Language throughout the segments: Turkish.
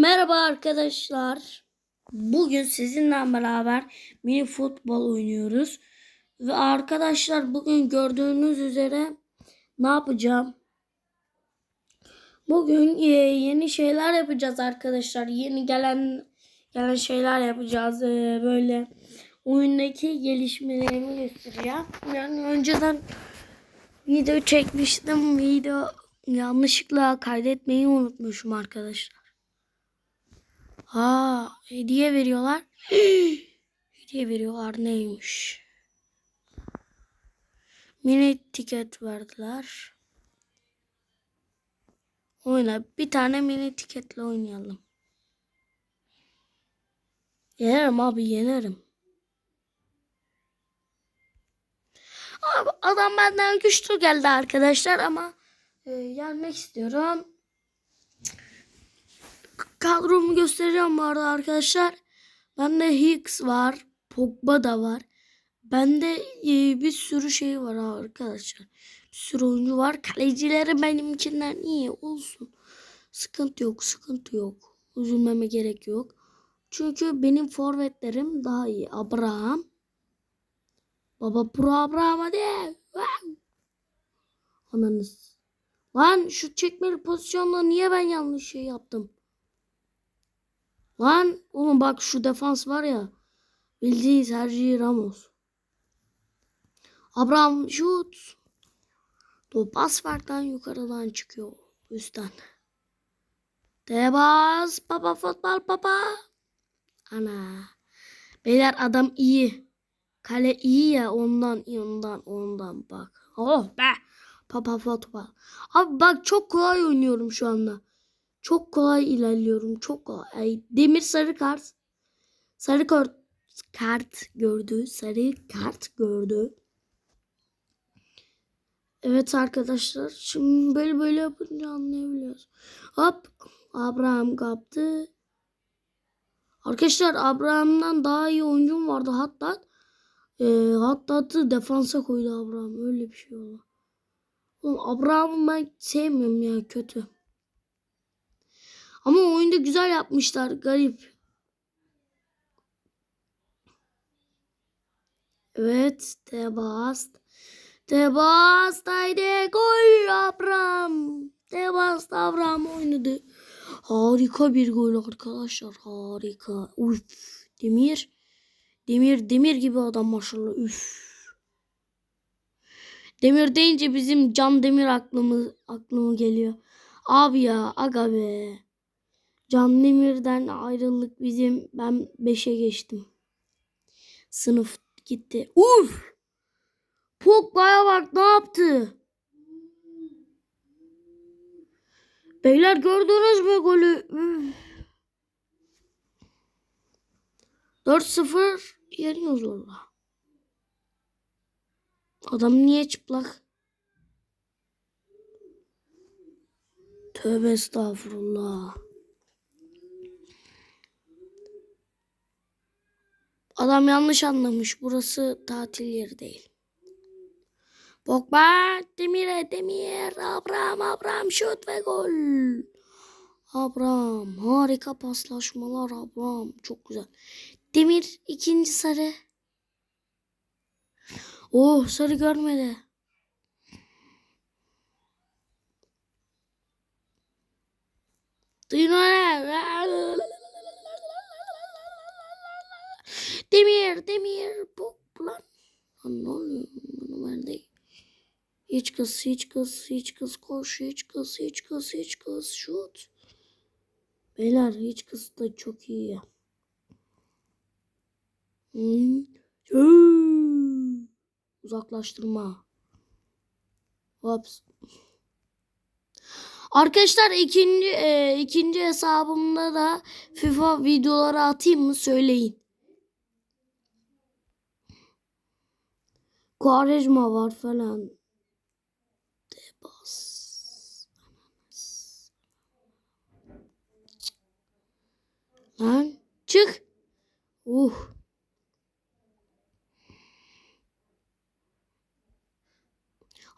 merhaba arkadaşlar. Bugün sizinle beraber mini futbol oynuyoruz. Ve arkadaşlar bugün gördüğünüz üzere ne yapacağım? Bugün e, yeni şeyler yapacağız arkadaşlar. Yeni gelen gelen şeyler yapacağız. E, böyle oyundaki gelişmelerimi göstereceğim. Yani önceden video çekmiştim. Video yanlışlıkla kaydetmeyi unutmuşum arkadaşlar. Ha, hediye veriyorlar. hediye veriyorlar neymiş? Mini tiket verdiler. Oyna. Bir tane mini tiketle oynayalım. Yenerim abi yenerim. Abi, adam benden güçlü geldi arkadaşlar ama e, yenmek istiyorum. Kadromu göstereceğim bu arada arkadaşlar. Bende Hicks var. Pogba da var. Bende e, bir sürü şey var arkadaşlar. Bir sürü oyuncu var. Kalecileri benimkinden iyi olsun. Sıkıntı yok, sıkıntı yok. Üzülmeme gerek yok. Çünkü benim forvetlerim daha iyi. Abraham. Baba pro Abraham hadi. Ananız. Lan şu çekmeli pozisyonda niye ben yanlış şey yaptım? Lan oğlum bak şu defans var ya. Bildiğin Sergio Ramos. Abraham şut. Top asfalttan yukarıdan çıkıyor. Üstten. Tebas. Baba futbol baba. Ana. Beyler adam iyi. Kale iyi ya ondan ondan ondan bak. Oh be. Papa futbol. Abi bak çok kolay oynuyorum şu anda. Çok kolay ilerliyorum. Çok kolay. Ay, Demir sarı kart. Sarı kart, kart gördü. Sarı kart gördü. Evet arkadaşlar. Şimdi böyle böyle yapınca anlayabiliyoruz. Hop. Abraham kaptı. Arkadaşlar Abraham'dan daha iyi oyuncum vardı. Hatta e, hatta defansa koydu Abraham. Öyle bir şey oldu. Oğlum Abraham'ı ben sevmiyorum ya kötü. Ama oyunda güzel yapmışlar. Garip. Evet. Tebast. Tebast. Haydi gol Abraham. Tebast Abraham oynadı. Harika bir gol arkadaşlar. Harika. Uf. Demir. Demir demir gibi adam maşallah. Üf. Demir deyince bizim Can Demir aklımı aklıma geliyor. Abi ya aga be. Can Demir'den ayrıldık bizim. Ben 5'e geçtim. Sınıf gitti. Uf! Pogba'ya bak ne yaptı? Beyler gördünüz mü golü? Üf. 4-0 yeniyoruz orada. Adam niye çıplak? Tövbe estağfurullah. Adam yanlış anlamış. Burası tatil yeri değil. Pogba, Demir'e, Demir, Abraham, Abraham şut ve gol. Abraham, harika paslaşmalar Abraham. Çok güzel. Demir ikinci sarı. Oh sarı görmedi. Duyun Demir, demir. Bu lan. Lan ne oluyor? Ben değil. Hiç kız, hiç kız, hiç kız koş, hiç kız, hiç kız, hiç kız şut. Beyler hiç kız da çok iyi ya. Hmm. Uzaklaştırma. Hops. Arkadaşlar ikinci e, ikinci hesabımda da FIFA videoları atayım mı söyleyin. Quaresma var falan. Debas. Lan çık. Uh.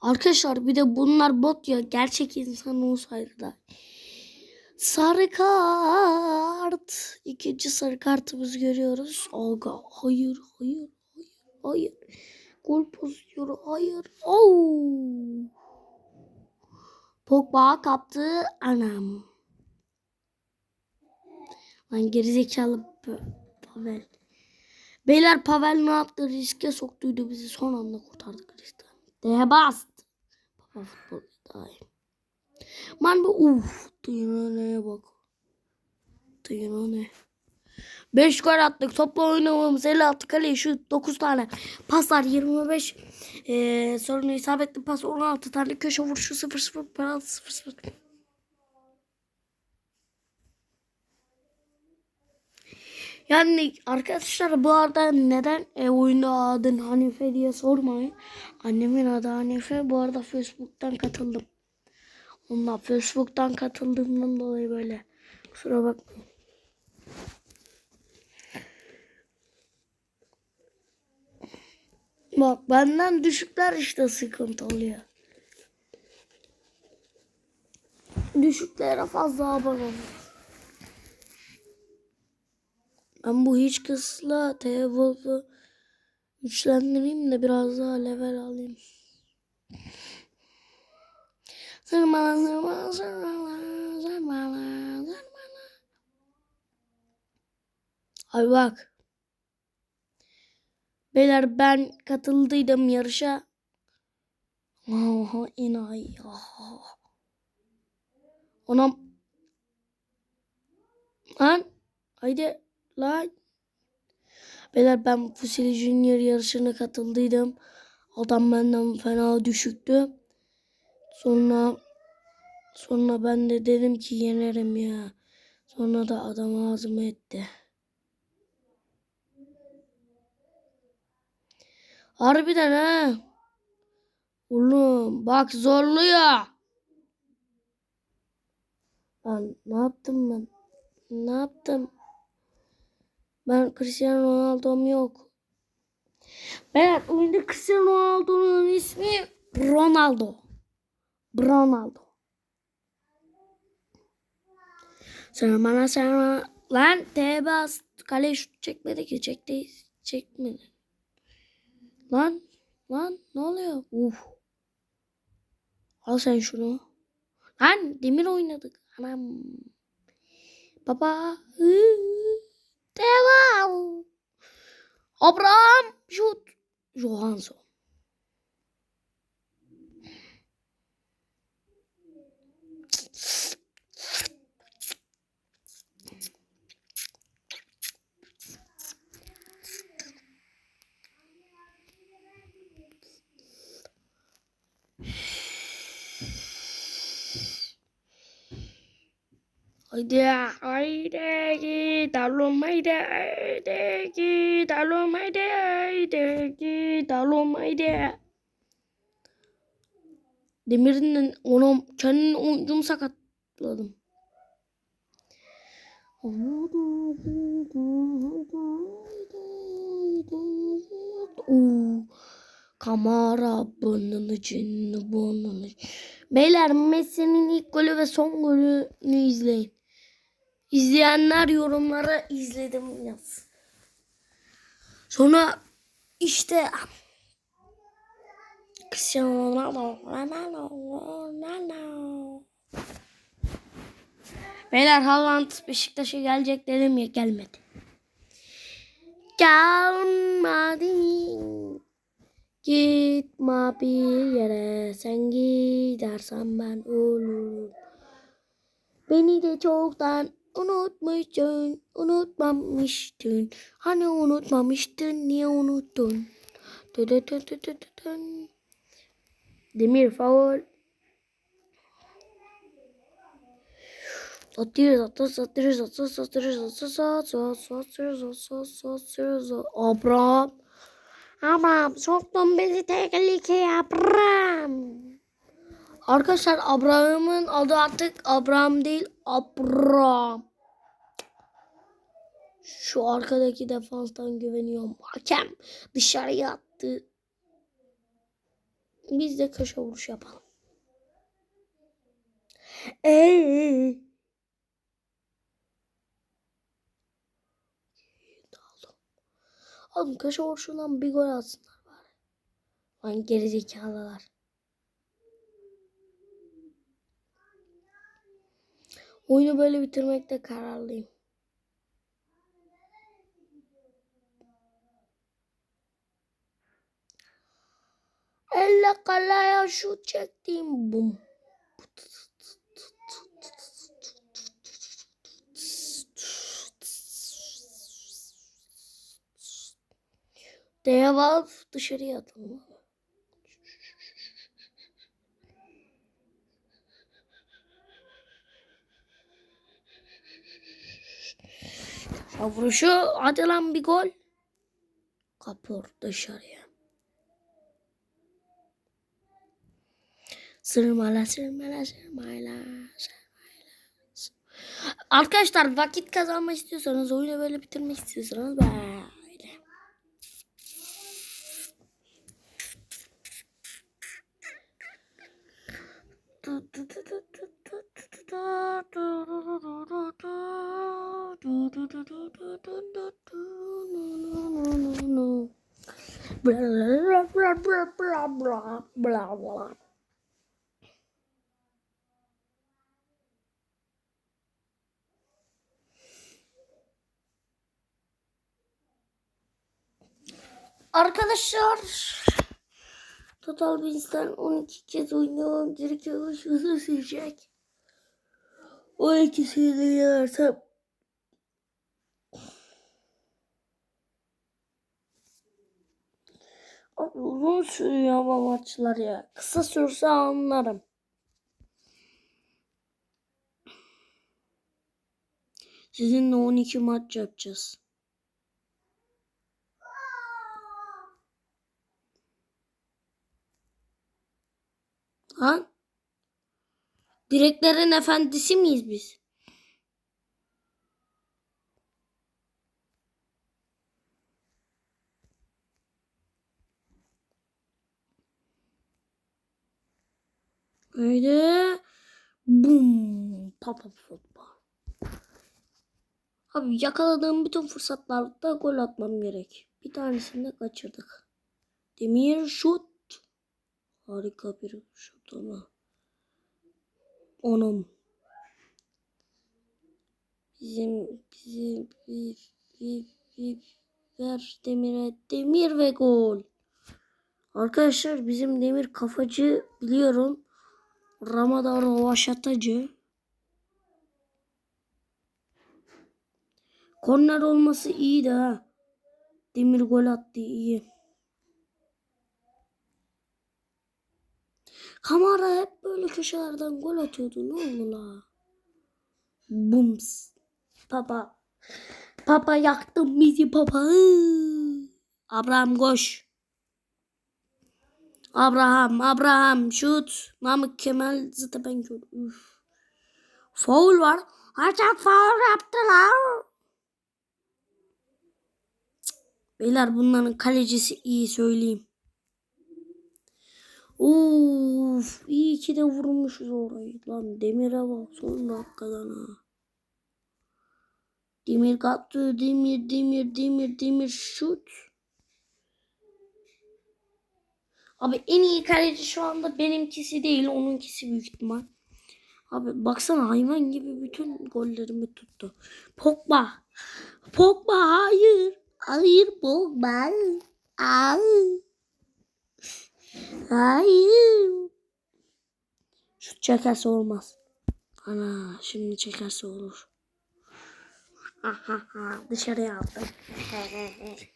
Arkadaşlar bir de bunlar bot ya. Gerçek insan olsaydı da. Sarı kart. İkinci sarı kartımızı görüyoruz. Aga hayır hayır hayır hayır. Gol pozisyonu hayır. Oo. Pogba kaptı anam. Lan gerizekalı Pavel. Beyler Pavel ne yaptı? Riske soktuydu bizi. Son anda kurtardık riskten. Debast. Baba futbol daha iyi. Man bu uf. Duyuna bak. Duyuna ne? 5 gol attık. Topla oynamamız 56 kaleye şut 9 tane. Paslar 25. Ee, sonra isabetli pas 16 tane. Köşe vuruşu 0-0. Penaltı 0-0. Yani arkadaşlar bu arada neden e, oyunda adın Hanife diye sormayın. Annemin adı Hanife. Bu arada Facebook'tan katıldım. Onunla Facebook'tan katıldığımdan dolayı böyle. Kusura bakmayın. Bak benden düşükler işte sıkıntı oluyor. Düşüklere fazla abone olun. Ben bu hiç kısla T-Wolf'u güçlendireyim de biraz daha level alayım. Zırmala zırmala zırmala zırmala zırmala. Ay bak. Beyler ben katıldıydım yarışa. Aha enayi. Aha. Ona lan haydi lan. Beyler ben Fusil Junior yarışına katıldıydım. Adam benden fena düşüktü. Sonra sonra ben de dedim ki yenerim ya. Sonra da adam ağzıma etti. Harbiden ha. Oğlum bak zorluyor. Ben ne yaptım ben? Ne yaptım? Ben Cristiano Ronaldo'm yok. Ben oyunda Cristiano Ronaldo'nun ismi Ronaldo. Ronaldo. Sen bana sen lan TB kale şut çekmedi ki çekti çekmedi. Lan lan ne oluyor? Uf. Al sen şunu. Lan demir oynadık. Anam. Baba. Devam. Abraham şut. Johansson. Haydi haydi gidelim haydi haydi gidelim haydi haydi gidelim haydi. Demir'in onu kendini omzumu sakatladım. Kamara burnunu cinni burnunu. Beyler Messi'nin ilk golü ve son golünü izleyin. İzleyenler yorumlara izledim yaz. Sonra işte Cristiano Ronaldo, Ronaldo, Ronaldo. Beyler Haaland Beşiktaş'a gelecek dedim ya gelmedi. Gelmedi. Gitme bir yere sen gidersen ben ölürüm. Beni de çoktan unutmuşsun, unutmamıştın. Hani unutmamıştın, niye unuttun? Dö dö dö dö dö dö. Demir faul. Atıyoruz, atıyoruz, atıyoruz, atıyoruz, atıyoruz, atıyoruz, atıyoruz, atıyoruz, atıyoruz, atıyoruz. Abraham. Abraham soktun bizi tehlikeye Abraham. Arkadaşlar Abraham'ın adı artık Abraham değil Abraham. Şu arkadaki defanstan güveniyorum. Hakem dışarıya attı. Biz de köşe vuruş yapalım. Eee. Oğlum köşe vuruşundan bir gol atsınlar bari. Lan gerizekalılar. Oyunu böyle bitirmekte kararlıyım. Elle kalaya şut çektim. Bum. Devam dışarıya atalım. Ya vuruşu hadi lan bir gol. Kapır dışarıya. Sırmala sırmala sırmala sırmala. Arkadaşlar vakit kazanmak istiyorsanız oyunu böyle bitirmek istiyorsanız böyle. Bla bla bla bla bla bla bla bla. Arkadaşlar Total Bins'ten 12 kez oynamam gerekiyor. Hızlı sürecek. 12'sini de yenersem Abi uzun sürüyor ama maçlar ya. Kısa sürse anlarım. Sizinle 12 maç yapacağız. Lan? Direklerin efendisi miyiz biz? Öyle. Bum. Pa pa pa pa. Abi yakaladığım bütün fırsatlarda gol atmam gerek. Bir tanesini de kaçırdık. Demir şut. Harika bir şut ama. Onun. Bizim bizim vi, vi, vi, ver demire demir ve gol. Arkadaşlar bizim demir kafacı biliyorum. Ramadan Rovaşatacı. Korner olması iyi de ha. Demir gol attı iyi. Kamara hep böyle köşelerden gol atıyordu. Ne oldu la? Bums. Papa. Papa yaktın bizi papa. Abraham koş. Abraham, Abraham şut. Namık Kemal zıta ben gör. Üf. Foul var. Hatta foul yaptılar. Beyler bunların kalecisi iyi söyleyeyim. Uf, iyi ki de vurmuşuz orayı. Lan demire bak son dakikadan ha. Demir kattı, demir, demir, demir, demir şut. Abi en iyi kaleci şu anda benimkisi değil, onunkisi büyük ihtimal. Abi baksana hayvan gibi bütün gollerimi tuttu. Pogba. Pogba hayır. Hayır Pogba. Hayır. Hayır. Şut çekerse olmaz. Ana şimdi çekerse olur. Dışarıya aldım.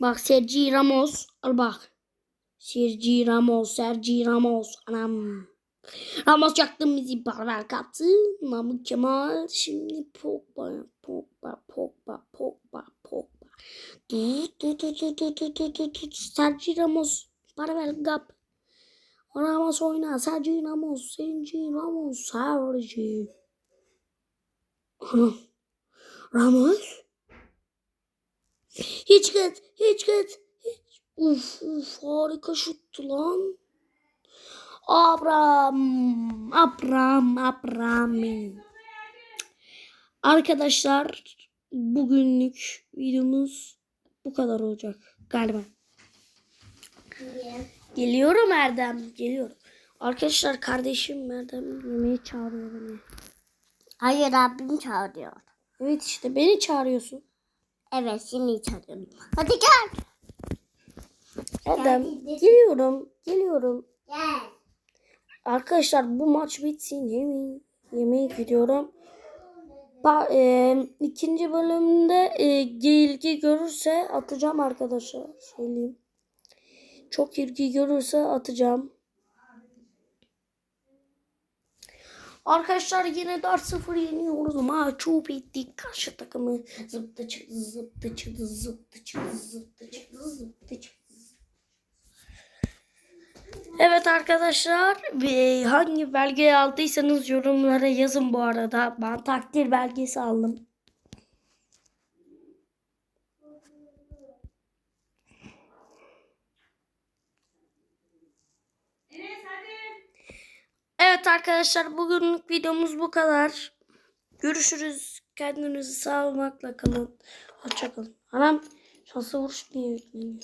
bak Sergi Ramos. Al bak. Sergi Ramos. Sergi Ramos. Anam. Ramos yaktı bizi barber kaptı. Namık Kemal. Şimdi Pogba. Pogba. Pogba. Pogba. Pogba. Tut tut tut tut tut tut tut tut tut. Sergi Ramos. Barber kap. Ramos oyna. Sergi Ramos. Sergi Ramos. Sergi. Anam. Ramos. Hiç git. Hiç git. Hiç. Uf uf harika şuttu lan. Abram. Abram. Abram. Arkadaşlar bugünlük videomuz bu kadar olacak galiba. Geliyorum Erdem. Geliyorum. Arkadaşlar kardeşim Erdem yemeğe çağırıyor beni. Hayır abim çağırıyor. Evet işte beni çağırıyorsun. Evet seni çağırıyorum. Hadi gel. Geldim. geliyorum. Geliyorum. Gel. Arkadaşlar bu maç bitsin. Yemeğe, yemeğe gidiyorum. Ba e, ikinci bölümde e, ilgi görürse atacağım arkadaşlar. Söyleyeyim. Çok ilgi görürse atacağım. Arkadaşlar yine 4-0 yeniyoruz. Maçı ettik. Karşı takımı zıptı çıktı zıptı çıktı zıptı çıktı zıptı çıktı zıptı. Evet arkadaşlar hangi belgeyi aldıysanız yorumlara yazın bu arada. Ben takdir belgesi aldım. Evet arkadaşlar bugünlük videomuz bu kadar. Görüşürüz. Kendinizi sağlıkla kalın. Hoşçakalın. Anam şansı vuruş niye yükleniyor?